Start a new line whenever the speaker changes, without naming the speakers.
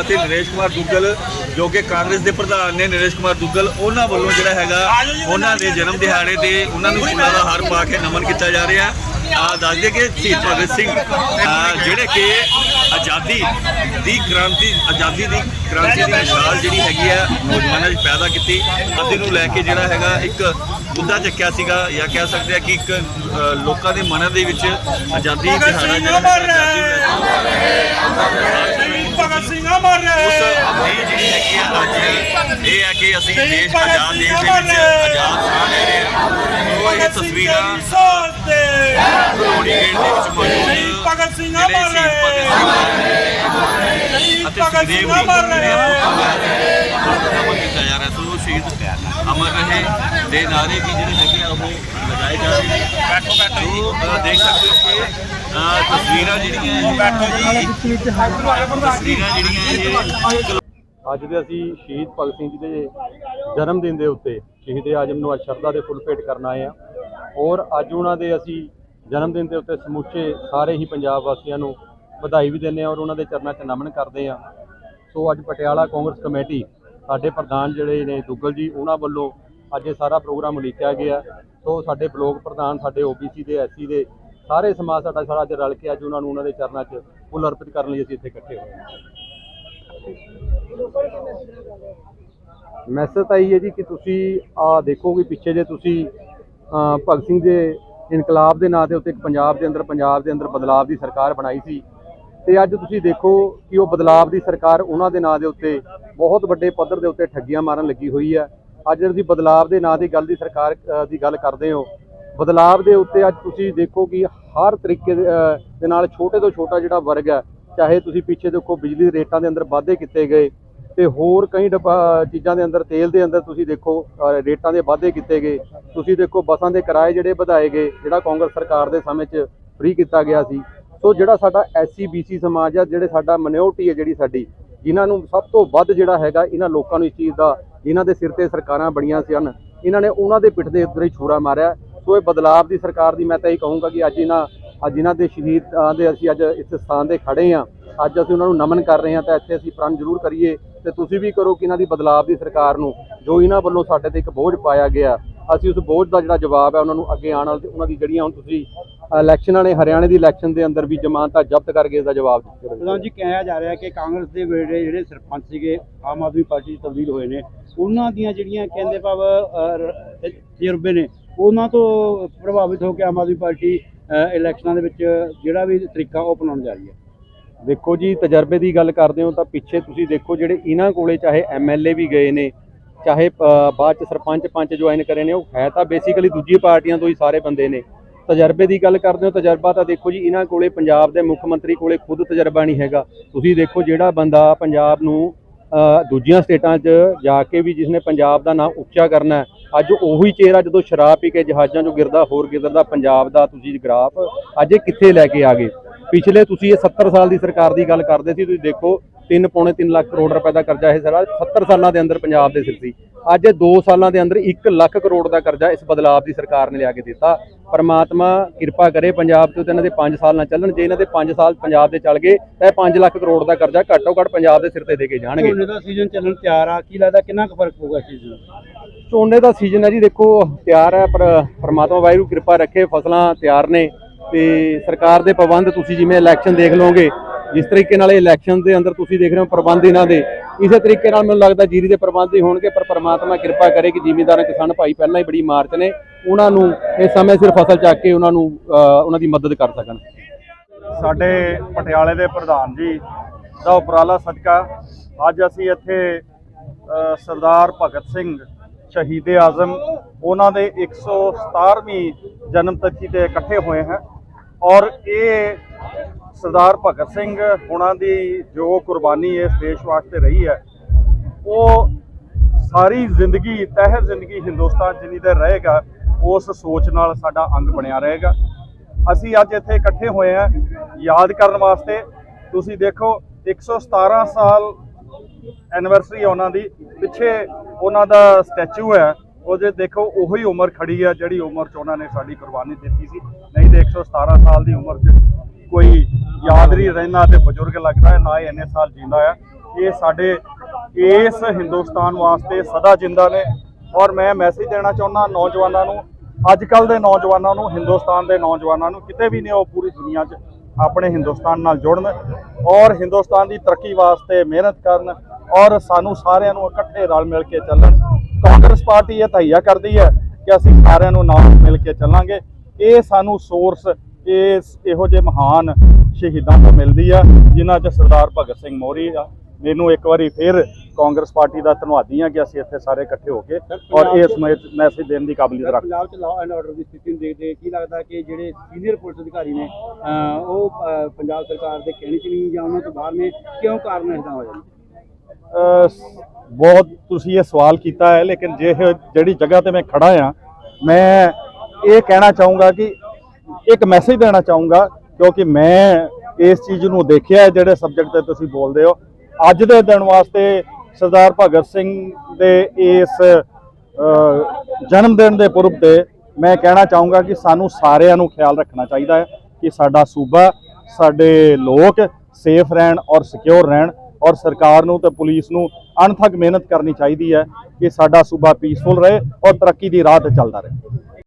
ਅਤੇ ਨਰੇਸ਼ ਕੁਮਾਰ ਦੁੱਗਲ ਜੋ ਕਿ ਕਾਂਗਰਸ ਦੇ ਪ੍ਰਧਾਨ ਨੇ ਨਰੇਸ਼ ਕੁਮਾਰ ਦੁੱਗਲ ਉਹਨਾਂ ਵੱਲੋਂ ਜਿਹੜਾ ਹੈਗਾ ਉਹਨਾਂ ਦੇ ਜਨਮ ਦਿਹਾੜੇ ਤੇ ਉਹਨਾਂ ਨੂੰ ਫੁੱਲਾਂ ਦਾ ਹਾਰ ਪਾ ਕੇ ਨਮਨ ਕੀਤਾ ਜਾ ਰਿਹਾ। ਆ ਦੱਸਦੇ ਕਿ ਸ਼ਹੀਦ ਭਗਤ ਸਿੰਘ ਜਿਹੜੇ ਕਿ ਆਜ਼ਾਦੀ ਦੀ ਕ੍ਰਾਂਤੀ ਆਜ਼ਾਦੀ ਦੀ ਕ੍ਰਾਂਤੀ ਦੀ ਮਿਸਾਲ ਜਿਹੜੀ ਹੈਗੀ ਆ ਨੌਜਵਾਨਾਂ 'ਚ ਪੈਦਾ ਕੀਤੀ। ਅਤੇ ਨੂੰ ਲੈ ਕੇ ਜਿਹੜਾ ਹੈਗਾ ਇੱਕ ਮੁੱਦਾ ਚੱਕਿਆ ਸੀਗਾ ਜਾਂ ਕਹਿ ਸਕਦੇ ਆ ਕਿ ਇੱਕ ਲੋਕਾਂ ਦੇ ਮਨਾਂ ਦੇ ਵਿੱਚ ਆਜ਼ਾਦੀ ਦਿਹਾੜਾ ਜਿਹੜਾ ਆਜ਼ਾਦੀ
ਭਗਤ ਸਿੰਘ ਰਹੇ।
ਦੀ ਜਿਹੜੀ ਹੈਗੀ ਆ ਅੱਜ ਇਹ ਹੈ ਕਿ ਅਸੀਂ ਦੇਸ਼ ਆਜ਼ਾਦ ਦੇਸ਼ ਦੇ ਵਿੱਚ ਆਜ਼ਾਦ ਸਾਹ ਲੈ ਰਹੇ ਹਾਂ। ਸੋ ਇਹ ਤਸਵੀਰਾਂ
ਸੋਲ ਤੇ।
ਲੋੜੀ ਗੇਟ ਦੇ ਵਿੱਚ ਮੌਜੂਦ
ਸ਼ਹੀਦ ਭਗਤ ਸਿੰਘ
ਜਿਹੜੇ
ਅਮਰ
ਸ਼ਹੀਦ ਭਗਤ ਸਿੰਘ
ਸ਼ਹੀਦ
ਅਤੇ
ਭਗਤ
ਸੁਖਦੇਵ
ਸਿੰਘ ਅਮਰ
ਜੀ
ਰਹੇ।
ਨਮਨ ਕੀਤਾ ਜਾ ਰਿਹਾ। ਸੋ ਸ਼ਹੀਦ ਅਮਰ ਰਹੇ ਦੇ ਨਾਰੇ ਵੀ ਜਿਹੜੇ ਹੈਗੇ ਆ ਉਹ ਲਗਾਏ ਜਾ ਰਹੇ ਨੇ ਬੈਠੋ ਬੈਠੋ ਦੇਖ ਸਕਦੇ ਹੋ ਕਿ ਅਹ, ਤਸਵੀਰਾਂ ਜਿਹੜੀਆਂ ਇਹ ਬੈਠੋ ਜੀ। ਤਸਵੀਰਾਂ ਜਿਹੜੀਆਂ ਇਹ
ਅੱਜ ਦੇ ਅਸੀਂ ਸ਼ਹੀਦ ਭਗਤ ਸਿੰਘ ਜੀ ਦੇ ਜਨਮ ਦਿਨ ਦੇ ਉੱਤੇ ਸ਼ਹੀਦ ਆਜਮ ਨੂੰ ਅੱਜ ਸ਼ਰਧਾ ਦੇ ਫੁੱਲ ਭੇਟ ਕਰਨ ਆਏ ਆ ਔਰ ਅੱਜ ਉਹਨਾਂ ਦੇ ਅਸੀਂ ਜਨਮ ਦਿਨ ਦੇ ਉੱਤੇ ਸਮੁੱਚੇ ਸਾਰੇ ਹੀ ਪੰਜਾਬ ਵਾਸੀਆਂ ਨੂੰ ਵਧਾਈ ਵੀ ਦਿੰਦੇ ਆ ਔਰ ਉਹਨਾਂ ਦੇ ਚਰਨਾਂ 'ਚ ਨਮਨ ਕਰਦੇ ਆ ਸੋ ਅੱਜ ਪਟਿਆਲਾ ਕਾਂਗਰਸ ਕਮੇਟੀ ਸਾਡੇ ਪ੍ਰਧਾਨ ਜਿਹੜੇ ਨੇ ਦੁੱਗਲ ਜੀ ਉਹਨਾਂ ਵੱਲੋਂ ਅੱਜ ਇਹ ਸਾਰਾ ਪ੍ਰੋਗਰਾਮ ਉਲੀਕਿਆ ਗਿਆ। ਸੋ ਸਾਡੇ ਬਲੋਕ ਪ੍ਰਧਾਨ, ਸਾਡੇ ਓਬੀਸੀ ਦੇ ਐਸਸੀ ਦੇ ਸਾਰੇ ਸਮਾਜ ਸਾਡਾ ਸਾਰਾ ਅੱਜ ਰਲ ਕੇ ਅੱਜ ਉਹਨਾਂ ਨੂੰ ਉਹਨਾਂ ਦੇ ਚਰਨਾਂ 'ਚ ਫੁੱਲ ਅਰਪਿਤ ਕਰਨ ਲਈ ਅਸੀਂ ਇੱਥੇ ਇਕੱਠੇ ਹੋਏ ਹਾਂ। ਮੈਸੇਜ ਤਾਂ ਇਹ ਹੈ ਜੀ ਕਿ ਤੁਸੀਂ ਆ ਦੇਖੋ ਕਿ ਪਿੱਛੇ ਜੇ ਤੁਸੀਂ ਭਗਤ ਸਿੰਘ ਦੇ ਇਨਕਲਾਬ ਦੇ ਨਾਂ ਦੇ ਉੱਤੇ ਪੰਜਾਬ ਦੇ ਅੰਦਰ, ਪੰਜਾਬ ਦੇ ਅੰਦਰ ਬਦਲਾਵ ਦੀ ਸਰਕਾਰ ਬਣਾਈ ਸੀ। ਤੇ ਅੱਜ ਤੁਸੀਂ ਦੇਖੋ ਕਿ ਉਹ ਬਦਲਾਵ ਦੀ ਸਰਕਾਰ ਉਹਨਾਂ ਦੇ ਨਾਂ ਦੇ ਉੱਤੇ ਬਹੁਤ ਵੱਡੇ ਪੱਧਰ ਦੇ ਉੱਤੇ ਠੱਗੀਆਂ ਮਾਰਨ ਲੱਗੀ ਹੋਈ ਹੈ। ਅੱਜ ਤੁਸੀਂ ਬਦਲਾਵ ਦੇ ਨਾਂ ਦੀ ਗੱਲ ਦੀ ਸਰਕਾਰ ਦੀ ਗੱਲ ਕਰਦੇ ਹੋ। ਬਦਲਾਵ ਦੇ ਉੱਤੇ ਅੱਜ ਤੁਸੀਂ ਦੇਖੋ ਕਿ ਹਰ ਤਰੀਕੇ ਦੇ ਨਾਲ ਛੋਟੇ ਤੋਂ ਛੋਟਾ ਜਿਹੜਾ ਵਰਗ ਹੈ, ਚਾਹੇ ਤੁਸੀਂ ਪਿੱਛੇ ਦੇਖੋ ਬਿਜਲੀ ਦੇ ਰੇਟਾਂ ਦੇ ਅੰਦਰ ਵਾਧੇ ਕੀਤੇ ਗਏ ਤੇ ਹੋਰ ਕਈ ਡੱਬਾ- ਚੀਜ਼ਾਂ ਦੇ ਅੰਦਰ, ਤੇਲ ਦੇ ਅੰਦਰ ਤੁਸੀਂ ਦੇਖੋ ਰੇਟਾਂ ਦੇ ਵਾਧੇ ਕੀਤੇ ਗਏ। ਤੁਸੀਂ ਦੇਖੋ ਬੱਸਾਂ ਦੇ ਕਿਰਾਏ ਜਿਹੜੇ ਵਧਾਏ ਗਏ, ਜਿਹੜਾ ਕਾਂਗਰਸ ਸਰਕਾਰ ਦੇ ਸਮੇਂ 'ਚ ਫ੍ਰੀ ਕੀਤਾ ਗਿਆ ਸੀ। ਸੋ ਜਿਹੜਾ ਸਾਡਾ ਐਸਸੀ ਬੀਸੀ ਸਮਾਜ ਆ, ਜਿਹੜੇ ਸਾਡਾ ਮਿਨੋਰਟੀ ਹੈ ਜਿਹੜੀ ਸਾਡੀ, ਜਿਨ੍ਹਾਂ ਨੂੰ ਸਭ ਤੋਂ ਵੱਧ ਜਿਹੜਾ ਹੈਗਾ, ਇਹਨਾਂ ਲੋਕਾਂ ਨੂੰ ਇਸ ਚੀਜ਼ ਦਾ ਜਿਨ੍ਹਾਂ ਦੇ ਸਿਰ ਤੇ ਸਰਕਾਰਾਂ ਬਣੀਆਂ ਸਨ। ਇਹਨਾਂ ਨੇ ਉਹਨਾਂ ਦੇ ਪਿੱਠ ਦੇ ਉੱਤੇ ਹੀ ਛੁਰਾ ਮਾਰਿਆ। ਸੋ ਇਹ ਬਦਲਾਵ ਦੀ ਸਰਕਾਰ ਦੀ ਮੈਂ ਤਾਂ ਇਹ ਕਹੂੰਗਾ ਕਿ ਅੱਜ ਇਹਨਾਂ ਅੱਜ ਇਹਨਾਂ ਦੇ ਸ਼ਹੀਦਾਂ ਦੇ ਅਸੀਂ ਅੱਜ ਇਸ ਸਥਾਨ ਦੇ ਖੜੇ ਆ ਅੱਜ ਅਸੀਂ ਉਹਨਾਂ ਨੂੰ ਨਮਨ ਕਰ ਰਹੇ ਹਾਂ ਤਾਂ ਇੱਥੇ ਅਸੀਂ ਪ੍ਰਣ ਜ਼ਰੂਰ ਕਰੀਏ ਤੇ ਤੁਸੀਂ ਵੀ ਕਰੋ ਕਿ ਇਹਨਾਂ ਦੀ ਬਦਲਾਵ ਦੀ ਸਰਕਾਰ ਨੂੰ, ਜੋ ਇਹਨਾਂ ਵੱਲੋਂ ਸਾਡੇ ਤੇ ਇੱਕ ਬੋਝ ਪਾਇਆ ਗਿਆ। ਅਸੀਂ ਉਸ ਬੋਝ ਦਾ ਜਿਹੜਾ ਜਵਾਬ ਹੈ ਉਹਨਾਂ ਨੂੰ ਅੱਗੇ ਆਉਣ ਵਾਲੇ ਉਹਨਾਂ ਦੀ ਜਿਹੜੀਆਂ ਹੁਣ ਤੁਸੀਂ ਇਲੈਕਸ਼ਨਾਂ ਨੇ ਹਰਿਆਣੇ ਦੀ ਇਲੈਕਸ਼ਨ ਦੇ ਅੰਦਰ ਵੀ ਜ਼ਮਾਨਤਾਂ ਜ਼ਬਤ ਕਰਕੇ ਇਸ ਦਾ ਜਵਾਬ ਦਿੱਤੇ
ਪ੍ਰਧਾਨ ਜੀ, ਕਿਹਾ ਜਾ ਰਿਹਾ ਕਿ ਕਾਂਗਰਸ ਦੇ ਵੇਲੇ ਜਿਹੜੇ ਸਰਪੰਚ ਸੀਗੇ, ਆਮ ਆਦਮੀ ਪਾਰਟੀ 'ਚ ਤਬਦੀਲ ਹੋਏ ਨੇ। ਉਹਨਾਂ ਦੀਆਂ ਜਿਹੜੀਆਂ ਕਹਿੰਦੇ ਭਾਵ ਤਜਰਬੇ ਨੇ, ਉਹਨਾਂ ਤੋਂ ਪ੍ਰਭਾਵਿਤ ਹੋ ਕੇ ਆਮ ਆਦਮੀ ਪਾਰਟੀ ਇਲੈਕਸ਼ਨਾਂ ਦੇ ਵਿੱਚ ਜਿਹੜਾ ਵੀ ਤਰੀਕਾ ਉਹ ਅਪਣਾਉਣ ਜਾ ਰਹੀ ਹੈ।
ਦੇਖੋ ਜੀ, ਤਜਰਬੇ ਦੀ ਗੱਲ ਕਰਦੇ ਹੋ ਤਾਂ ਪਿੱਛੇ ਤੁਸੀਂ ਦੇਖੋ ਜਿਹੜੇ ਇਹਨਾਂ ਕੋਲੇ ਚਾਹੇ ਐਮਐਲਏ ਵੀ ਗਏ ਨੇ, ਚਾਹੇ ਬਾਅਦ ਚ ਸਰਪੰਚ ਪੰਚ ਜੁਆਇਨ ਕਰੇ ਨੇ, ਉਹ ਹੈ ਤਾਂ ਬੇਸਿਕਲੀ ਦੂਜੀ ਪਾਰਟੀਆਂ ਤੋਂ ਹੀ ਸਾਰੇ ਬੰਦੇ ਨੇ। ਤਜਰਬੇ ਦੀ ਗੱਲ ਕਰਦੇ ਹੋ, ਤਜਰਬਾ ਤਾਂ ਦੇਖੋ ਜੀ, ਇਹਨਾਂ ਕੋਲੇ ਪੰਜਾਬ ਦੇ ਮੁੱਖ ਮੰਤਰੀ ਕੋਲੇ ਖੁਦ ਤਜਰਬਾ ਨਹੀਂ ਹੈਗਾ। ਤੁਸੀਂ ਦੇਖੋ ਜਿਹੜਾ ਬੰਦਾ ਪੰਜਾਬ ਨੂੰ ਦੂਜੀਆਂ ਸਟੇਟਾਂ 'ਚ ਜਾ ਕੇ ਵੀ ਜਿਸਨੇ ਪੰਜਾਬ ਦਾ ਨਾਮ ਉੱਚਾ ਕਰਨਾ ਅੱਜ ਉਹੀ ਚਿਹਰਾ ਜਦੋਂ ਸ਼ਰਾਬ ਪੀ ਕੇ ਜਹਾਜ਼ਾਂ 'ਚੋਂ ਗਿਰਦਾ, ਹੋਰ ਗਿਰਦਾ ਪੰਜਾਬ ਦਾ ਤੁਸੀਂ ਗ੍ਰਾਫ ਅੱਜ ਇਹ ਕਿੱਥੇ ਲੈ ਕੇ ਆ ਗਏ? ਪਿਛਲੇ ਤੁਸੀਂ ਇਹ 70 ਸਾਲ ਦੀ ਸਰਕਾਰ ਦੀ ਗੱਲ ਕਰਦੇ ਸੀ, ਤੁਸੀਂ ਦੇਖੋ 3 ਪੌਣੇ 3 ਲੱਖ ਕਰੋੜ ਰੁਪਏ ਦਾ ਕਰਜ਼ਾ ਇਹ ਸਾਰਾ 70 ਸਾਲਾਂ ਦੇ ਅੰਦਰ ਪੰਜਾਬ ਦੇ ਸਿਰ ਸੀ। ਅੱਜ ਇਹ 2 ਸਾਲਾਂ ਦੇ ਅੰਦਰ 1 ਲੱਖ ਕਰੋੜ ਦਾ ਕਰਜ਼ਾ ਇਸ ਬਦਲਾਵ ਦੀ ਸਰਕਾਰ ਨੇ ਲਿਆ ਕੇ ਦਿੱਤਾ। ਪਰਮਾਤਮਾ ਕਿਰਪਾ ਕਰੇ ਪੰਜਾਬ ਤੇ ਇਹਨਾਂ ਦੇ 5 ਸਾਲ ਨਾ ਚੱਲਣ। ਜੇ ਇਹਨਾਂ ਦੇ 5 ਸਾਲ ਪੰਜਾਬ ਦੇ ਚੱਲ ਗਏ ਤਾਂ ਇਹ 5 ਲੱਖ ਕਰੋੜ ਦਾ ਕਰਜ਼ਾ ਘੱਟੋ ਘੱਟ ਪੰਜਾਬ ਦੇ ਸਿਰ ਤੇ ਦੇ ਕੇ ਜਾਣਗੇ।
ਝੋਨੇ ਦਾ ਸੀਜ਼ਨ ਚੱਲਣ ਤਿਆਰ ਆ। ਕੀ ਲੱਗਦਾ ਕਿੰਨਾ ਕੁ ਫ਼ਰਕ ਪਊਗਾ ਸੀਜ਼ਨ
ਝੋਨੇ ਦਾ ਸੀਜ਼ਨ ਹੈ ਜੀ ਦੇਖੋ ਤਿਆਰ ਹੈ ਪਰ ਪਰਮਾਤਮਾ ਵਾਹਿਗੁਰੂ ਕਿਰਪਾ ਰੱਖੇ ਫਸਲਾਂ ਤਿਆਰ ਨੇ ਤੇ ਸਰਕਾਰ ਦੇ ਪ੍ਰਬੰਧ ਤੁਸੀਂ ਜਿਵੇਂ ਇਲੈਕਸ਼ਨ ਦੇਖ ਲਓਗੇ ਜਿਸ ਤਰੀਕੇ ਨਾਲ ਇਹ ਇਲੈਕਸ਼ਨ ਦੇ ਅੰਦਰ ਤੁਸੀਂ ਦੇਖ ਰਹੇ ਹੋ ਪ੍ਰਬੰਧ ਇਹਨਾਂ ਦੇ। ਇਸੇ ਤਰੀਕੇ ਨਾਲ ਮੈਨੂੰ ਲੱਗਦਾ ਜੀਰੀ ਦੇ ਪ੍ਰਬੰਧ ਹੀ ਹੋਣਗੇ, ਪਰ ਪਰਮਾਤਮਾ ਕਿਰਪਾ ਕਰੇ ਕਿ ਜ਼ਿਮੀਂਦਾਰਾਂ ਕਿਸਾਨ ਭਾਈ ਪਹਿਲਾਂ ਹੀ ਬੜੀ ਮਾਰਚ ਨੇ, ਉਹਨਾਂ ਨੂੰ ਇਸ ਸਮੇਂ ਸਿਰ ਫਸਲ ਚੱਕ ਕੇ ਉਹਨਾਂ ਨੂੰ ਉਹਨਾਂ ਦੀ ਮਦਦ ਕਰ ਸਕਣ।
ਸਾਡੇ ਪਟਿਆਲੇ ਦੇ ਪ੍ਰਧਾਨ ਜੀ ਦਾ ਉਪਰਾਲਾ ਸਦਕਾ, ਅੱਜ ਅਸੀਂ ਇੱਥੇ ਸਰਦਾਰ ਭਗਤ ਸਿੰਘ ਸ਼ਹੀਦ ਆਜ਼ਮ, ਉਹਨਾਂ ਦੇ 117ਵੀਂ ਜਨਮ ਤਿਥੀ ਤੇ ਇਕੱਠੇ ਹੋਏ ਹਾਂ ਔਰ ਇਹ ਸਰਦਾਰ ਭਗਤ ਸਿੰਘ ਹੁਣਾਂ ਦੀ ਜੋ ਕੁਰਬਾਨੀ ਇਸ ਦੇਸ਼ ਵਾਸਤੇ ਰਹੀ ਹੈ, ਉਹ ਸਾਰੀ ਜ਼ਿੰਦਗੀ ਤਹਿਰ ਜ਼ਿੰਦਗੀ ਹਿੰਦੁਸਤਾਨ ਜਿੰਨੀ ਦੇਰ ਰਹੇਗਾ, ਉਸ ਸੋਚ ਨਾਲ ਸਾਡਾ ਅੰਗ ਬਣਿਆ ਰਹੇਗਾ। ਅਸੀਂ ਅੱਜ ਇੱਥੇ ਇਕੱਠੇ ਹੋਏ ਹਾਂ। ਯਾਦ ਕਰਨ ਵਾਸਤੇ ਤੁਸੀਂ ਦੇਖੋ 117 ਸਾਲ ਐਨਵਰਸਰੀ ਉਹਨਾਂ ਦੀ। ਪਿੱਛੇ ਉਹਨਾਂ ਦਾ ਸਟੈਚੂ ਹੈ। ਉਹਦੇ ਦੇਖੋ, ਉਹੀ ਉਮਰ ਖੜੀ ਹੈ ਜਿਹੜੀ ਉਮਰ 'ਚ ਉਹਨਾਂ ਨੇ ਸਾਡੀ ਕੁਰਬਾਨੀ ਦਿੱਤੀ ਸੀ। ਨਹੀਂ ਤੇ 117 ਸਾਲ ਦੀ ਉਮਰ 'ਚ ਕੋਈ ਯਾਦ ਨਹੀਂ ਰਹਿੰਦਾ ਤੇ ਬਜ਼ੁਰਗ ਲੱਗਦਾ ਹੈ, ਨਾ ਹੀ ਇੰਨੇ ਸਾਲ ਜੀਂਦਾ ਹੈ ਇਹ ਸਾਡੇ ਇਸ ਹਿੰਦੁਸਤਾਨ ਵਾਸਤੇ ਸਦਾ ਜਿੰਦਾ ਨੇ ਔਰ ਮੈਂ ਮੈਸੇਜ ਦੇਣਾ ਚਾਹੁੰਦਾ ਨੌਜਵਾਨਾਂ ਨੂੰ ਅੱਜ ਕੱਲ ਦੇ ਨੌਜਵਾਨਾਂ ਨੂੰ, ਹਿੰਦੁਸਤਾਨ ਦੇ ਨੌਜਵਾਨਾਂ ਨੂੰ, ਕਿਤੇ ਵੀ ਨੇ ਉਹ ਪੂਰੀ ਦੁਨੀਆ 'ਚ ਆਪਣੇ ਹਿੰਦੁਸਤਾਨ ਨਾਲ ਜੁੜਨ ਔਰ ਹਿੰਦੁਸਤਾਨ ਦੀ ਤਰੱਕੀ ਵਾਸਤੇ ਮਿਹਨਤ ਕਰਨ ਔਰ ਸਾਨੂੰ ਸਾਰਿਆਂ ਨੂੰ ਇਕੱਠੇ ਰਲ ਮਿਲ ਕੇ ਚੱਲਣ। ਕਾਂਗਰਸ ਪਾਰਟੀ ਇਹ ਤਹਈਆ ਕਰਦੀ ਹੈ ਕਿ ਅਸੀਂ ਸਾਰਿਆਂ ਨੂੰ ਨਾਲ ਮਿਲ ਕੇ ਚੱਲਾਂਗੇ। ਇਹ ਸਾਨੂੰ ਸੋਰਸ ਇਸ ਇਹੋ ਜਿਹੇ ਮਹਾਨ ਸ਼ਹੀਦਾਂ ਤੋਂ ਮਿਲਦੀ ਆ ਜਿਨ੍ਹਾਂ 'ਚ ਸਰਦਾਰ ਭਗਤ ਸਿੰਘ ਮੋਰੀ ਆ। ਮੈਨੂੰ ਇੱਕ ਵਾਰੀ ਫਿਰ ਕਾਂਗਰਸ ਪਾਰਟੀ ਦਾ ਧੰਨਵਾਦੀ ਆ ਕਿ ਅਸੀਂ ਇੱਥੇ ਸਾਰੇ ਇਕੱਠੇ ਹੋ ਕੇ ਔਰ ਇਸ ਮੈਸੇਜ ਦੇਣ ਦੀ ਕਾਬਲੀਅਤ ਰੱਖਦੇ
ਪੰਜਾਬ 'ਚ ਲਾਅ ਐਂਡ ਆਰਡਰ ਦੀ ਸਥਿਤੀ ਨੂੰ ਦੇਖਦੇ ਕੀ ਲੱਗਦਾ ਕਿ ਜਿਹੜੇ ਸੀਨੀਅਰ ਪੁਲਿਸ ਅਧਿਕਾਰੀ ਨੇ ਉਹ ਪੰਜਾਬ ਸਰਕਾਰ ਦੇ ਕਹਿਣੇ 'ਚ ਨਹੀਂ ਜਾਂ ਉਹਨਾਂ ਤੋਂ ਬਾਹਰ ਨੇ ਕਿਉਂ ਕਾਰਨ ਇਦਾਂ ਹੋ ਜਾਂਦਾ?
ਬਹੁਤ ਤੁਸੀਂ ਇਹ ਸਵਾਲ ਕੀਤਾ ਹੈ ਲੇਕਿਨ ਜੇ ਜਿਹੜੀ ਜਗ੍ਹਾ ਤੇ ਮੈਂ ਖੜਾ ਆ ਮੈਂ ਇਹ ਕਹਿਣਾ ਚਾਹੂੰਗਾ ਕਿ ਇੱਕ ਮੈਸੇਜ ਦੇਣਾ ਚਾਹੂੰਗਾ, ਕਿਉਂਕਿ ਮੈਂ ਇਸ ਚੀਜ਼ ਨੂੰ ਦੇਖਿਆ ਜਿਹੜੇ ਸਬਜੈਕਟ ਤੇ ਤੁਸੀਂ ਬੋਲਦੇ ਹੋ। ਅੱਜ ਦੇ ਦਿਨ ਵਾਸਤੇ ਸਰਦਾਰ ਭਗਤ ਸਿੰਘ ਦੇ ਇਸ ਜਨਮ ਦਿਨ ਦੇ ਪੁਰਬ ਤੇ ਮੈਂ ਕਹਿਣਾ ਚਾਹੂੰਗਾ ਕਿ ਸਾਨੂੰ ਸਾਰਿਆਂ ਨੂੰ ਖਿਆਲ ਰੱਖਣਾ ਚਾਹੀਦਾ ਹੈ ਕਿ ਸਾਡਾ ਸੂਬਾ, ਸਾਡੇ ਲੋਕ ਸੇਫ ਰਹਿਣ ਔਰ ਸਿਕਿਉਰ ਰਹਿਣ ਔਰ ਸਰਕਾਰ ਨੂੰ ਤੇ ਪੁਲਿਸ ਨੂੰ ਅਣਥੱਕ ਮਿਹਨਤ ਕਰਨੀ ਚਾਹੀਦੀ ਹੈ ਕਿ ਸਾਡਾ ਸੂਬਾ ਪੀਸਫੁਲ ਰਹੇ ਔਰ ਤਰੱਕੀ ਦੀ ਰਾਹ ਤੇ ਚੱਲਦਾ ਰਹੇ।